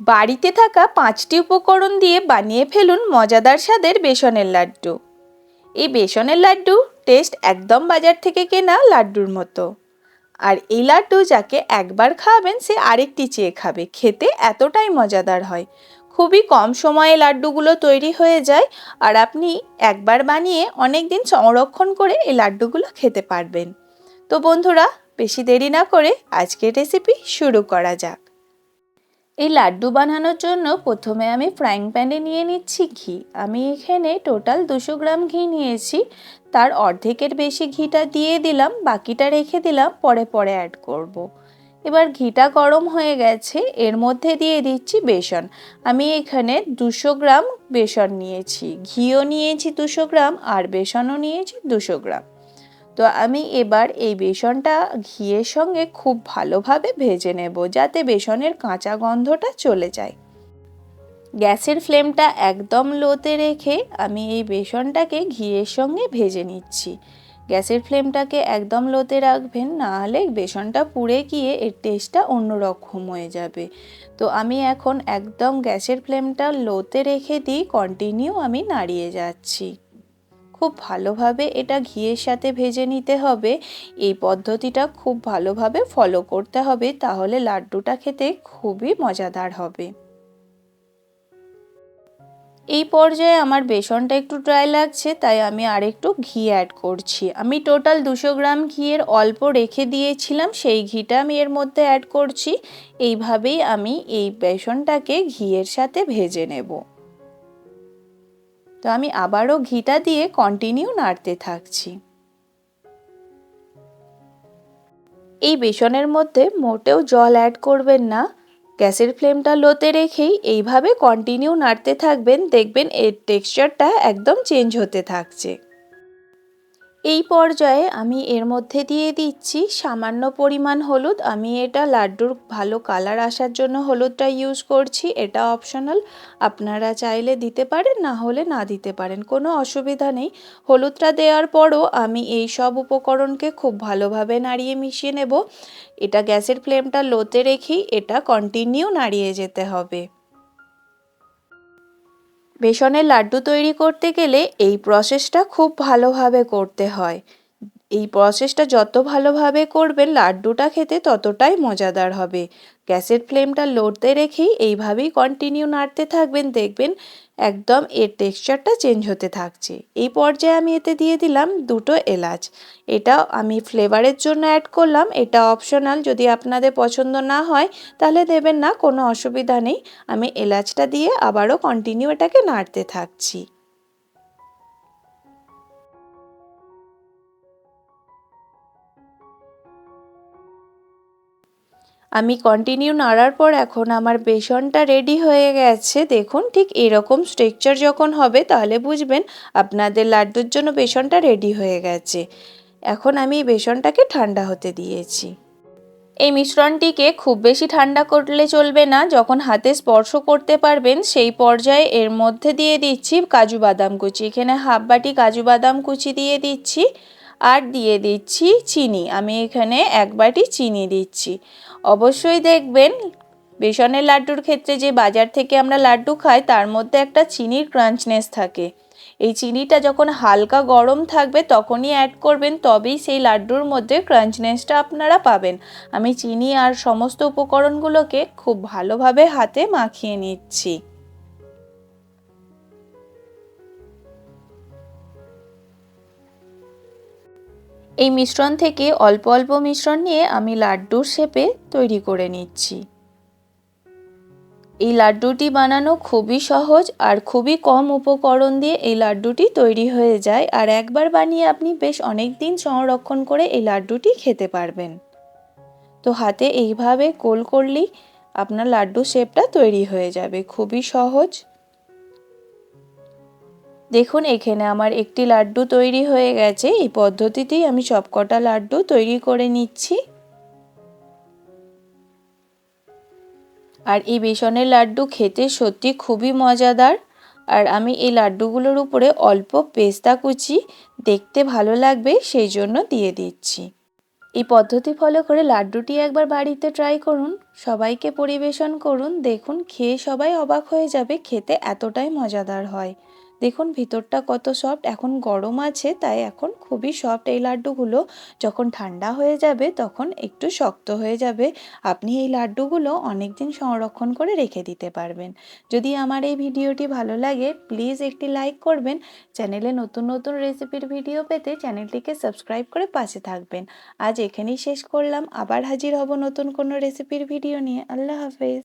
বাড়িতে থাকা পাঁচটি উপকরণ দিয়ে বানিয়ে ফেলুন মজাদার স্বাদের বেসনের লাড্ডু। এই বেসনের লাড্ডু টেস্ট একদম বাজার থেকে কেনা লাড্ডুর মতো। আর এই লাড্ডু যাকে একবার খাওয়াবেন সে আরেকটি চেয়ে খাবে। খেতে এতটাই মজাদার হয়। খুবই কম সময়ে লাড্ডুগুলো তৈরি হয়ে যায় আর আপনি একবার বানিয়ে অনেক দিন সংরক্ষণ করে এই লাড্ডুগুলো খেতে পারবেন। তো বন্ধুরা, বেশি দেরি না করে আজকের রেসিপি শুরু করা যাক। এই লাড্ডু বানানোর জন্য প্রথমে আমি ফ্রাইং প্যানে নিয়ে নিচ্ছি ঘি। আমি এখানে টোটাল দুশো গ্রাম ঘি নিয়েছি। তার অর্ধেকের বেশি ঘিটা দিয়ে দিলাম, বাকিটা রেখে দিলাম, পরে পরে অ্যাড করব। এবার ঘিটা গরম হয়ে গেছে, এর মধ্যে দিয়ে দিচ্ছি বেসন। আমি এখানে দুশো গ্রাম বেসন নিয়েছি। ঘিও নিয়েছি দুশো গ্রাম, আর বেসনও নিয়েছি দুশো গ্রাম। তো আমি এবার এই বেসনটা ঘিয়ের সঙ্গে খুব ভালোভাবে ভেজে নেব যাতে বেসনের কাঁচা গন্ধটা চলে যায়। গ্যাসের ফ্লেমটা একদম লোতে রেখে আমি এই বেসনটাকে ঘিয়ের সঙ্গে ভেজে নিচ্ছি। গ্যাসের ফ্লেমটাকে একদম লোতে রাখবেন নাহলে বেসনটা পুড়ে গিয়ে এর টেস্টটা অন্যরকম হয়ে যাবে। তো আমি এখন একদম গ্যাসের ফ্লেমটা লোতে রেখে দিই কন্টিনিউ আমি নাড়িয়ে যাচ্ছি। খুব ভালোভাবে এটা ঘিয়ের সাথে ভেজে নিতে হবে। এই পদ্ধতিটা খুব ভালোভাবে ফলো করতে হবে, তাহলে লাড্ডুটা খেতে খুবই মজাদার হবে। এই পর্যায়ে আমার বেসনটা একটু ড্রাই লাগছে, তাই আমি আর একটু ঘি অ্যাড করছি। আমি টোটাল দুশো গ্রাম ঘিয়ের অল্প রেখে দিয়েছিলাম, সেই ঘিটা আমি এর মধ্যে অ্যাড করছি। এইভাবেই আমি এই বেসনটাকে ঘিয়ের সাথে ভেজে নেব। তো আমি আবারও ঘিটা দিয়ে কন্টিনিউ নাড়তে থাকছি। এই বেসনের মধ্যে মোটেও জল অ্যাড করবেন না। গ্যাসের ফ্লেমটা লোতে রেখেই এইভাবে কন্টিনিউ নাড়তে থাকবেন। দেখবেন এর টেক্সচারটা একদম চেঞ্জ হতে থাকছে। এই পর্যায়ে আমি এর মধ্যে দিয়ে দিচ্ছি সামান্য পরিমাণ হলুদ। আমি এটা লাড্ডুর ভালো কালার আসার জন্য হলুদটা ইউজ করছি। এটা অপশনাল আপনারা চাইলে দিতে পারেন, না হলে না দিতে পারেন। কোনো অসুবিধা নেই। হলুদটা দেওয়ার পরও আমি এই সব উপকরণকে খুব ভালোভাবে নাড়িয়ে মিশিয়ে নেব। এটা গ্যাসের ফ্লেমটা লোতে রেখেই এটা কন্টিনিউ নাড়িয়ে যেতে হবে। বেসনের লাড্ডু তৈরি করতে গেলে এই প্রসেসটা খুব ভালোভাবে করতে হয়। এই প্রসেসটা যত ভালোভাবে করবেন, লাড্ডুটা খেতে ততটাই মজাদার হবে। গ্যাসের ফ্লেমটা লড়তে রেখেই এইভাবেই কন্টিনিউ নাড়তে থাকবেন, দেখবেন একদম এর টেক্সচারটা চেঞ্জ হতে থাকছে। এই পর্যায়ে আমি এতে দিয়ে দিলাম দুটো এলাচ। এটা আমি ফ্লেভারের জন্য অ্যাড করলাম। এটা অপশনাল যদি আপনাদের পছন্দ না হয়, তাহলে দেবেন না, কোনো অসুবিধা নেই। আমি এলাচটা দিয়ে আবারও কন্টিনিউ এটাকে নাড়তে থাকছি। আমি কন্টিনিউ নাড়ার পর এখন আমার বেসনটা রেডি হয়ে গেছে। দেখুন, ঠিক এরকম স্ট্রেকচার যখন হবে, তাহলে বুঝবেন আপনাদের লাড্ডুর জন্য বেসনটা রেডি হয়ে গেছে। এখন আমি বেসনটাকে ঠান্ডা হতে দিয়েছি। এই মিশ্রণটিকে খুব বেশি ঠান্ডা করলে চলবে না। যখন হাতে স্পর্শ করতে পারবেন, সেই পর্যায়ে এর মধ্যে দিয়ে দিচ্ছি কাজু বাদাম কুচি। এখানে হাফ বাটি কাজু বাদাম কুচি দিয়ে দিচ্ছি। আর দিয়ে দিচ্ছি চিনি। আমি এখানে এক বাটি চিনি দিচ্ছি। অবশ্যই দেখবেন, বেসনের লাড্ডুর ক্ষেত্রে যে বাজার থেকে আমরা লাড্ডু খাই, তার মধ্যে একটা চিনির ক্রাঞ্চনেস থাকে। এই চিনিটা যখন হালকা গরম থাকবে, তখনই অ্যাড করবেন, তবেই সেই লাড্ডুর মধ্যে ক্রাঞ্চনেসটা আপনারা পাবেন। আমি চিনি আর সমস্ত উপকরণগুলোকে খুব ভালোভাবে হাতে মাখিয়ে নিচ্ছি। এই মিশ্রণ থেকে অল্প অল্প মিশ্রণ নিয়ে আমি লাড্ডুর শেপে তৈরি করে নিচ্ছি। এই লাড্ডুটি বানানো খুবই সহজ আর খুবই কম উপকরণ দিয়ে এই লাড্ডুটি তৈরি হয়ে যায় আর একবার বানিয়ে আপনি বেশ অনেক দিন সংরক্ষণ করে এই লাড্ডুটি খেতে পারবেন। তো হাতে এইভাবে গোল করলেই আপনার লাড্ডু শেপটা তৈরি হয়ে যাবে। খুবই সহজ। দেখুন, এখানে আমার একটি লাড্ডু তৈরি হয়ে গেছে। এই পদ্ধতিতেই আমি সবকটা লাড্ডু তৈরি করে নিচ্ছি। আর এই বেসনের লাড্ডু খেতে সত্যি খুবই মজাদার। আর আমি এই লাড্ডুগুলোর উপরে অল্প পেস্তা কুচি দেখতে ভালো লাগবে, সেই জন্য দিয়ে দিচ্ছি। এই পদ্ধতি ফলো করে লাড্ডুটি একবার বাড়িতে ট্রাই করুন, সবাইকে পরিবেশন করুন, দেখুন, খেয়ে সবাই অবাক হয়ে যাবে, খেতে এতটাই মজাদার হয়। দেখুন ভিতরটা কত সফট এখন গরম আছে, তাই এখন খুবই সফট এই লাড্ডুগুলো। যখন ঠান্ডা হয়ে যাবে, তখন একটু শক্ত হয়ে যাবে। আপনি এই লাড্ডুগুলো অনেক দিন সংরক্ষণ করে রেখে দিতে পারবেন। যদি আমার এই ভিডিওটি ভালো লাগে প্লিজ একটি লাইক করবেন। চ্যানেলে নতুন নতুন রেসিপির ভিডিও পেতে চ্যানেলটিকে সাবস্ক্রাইব করে পাশে থাকবেন। আজ এখানেই শেষ করলাম। আবার হাজির হব নতুন কোনো রেসিপির ভিডিও নিয়ে। আল্লাহ হাফেজ।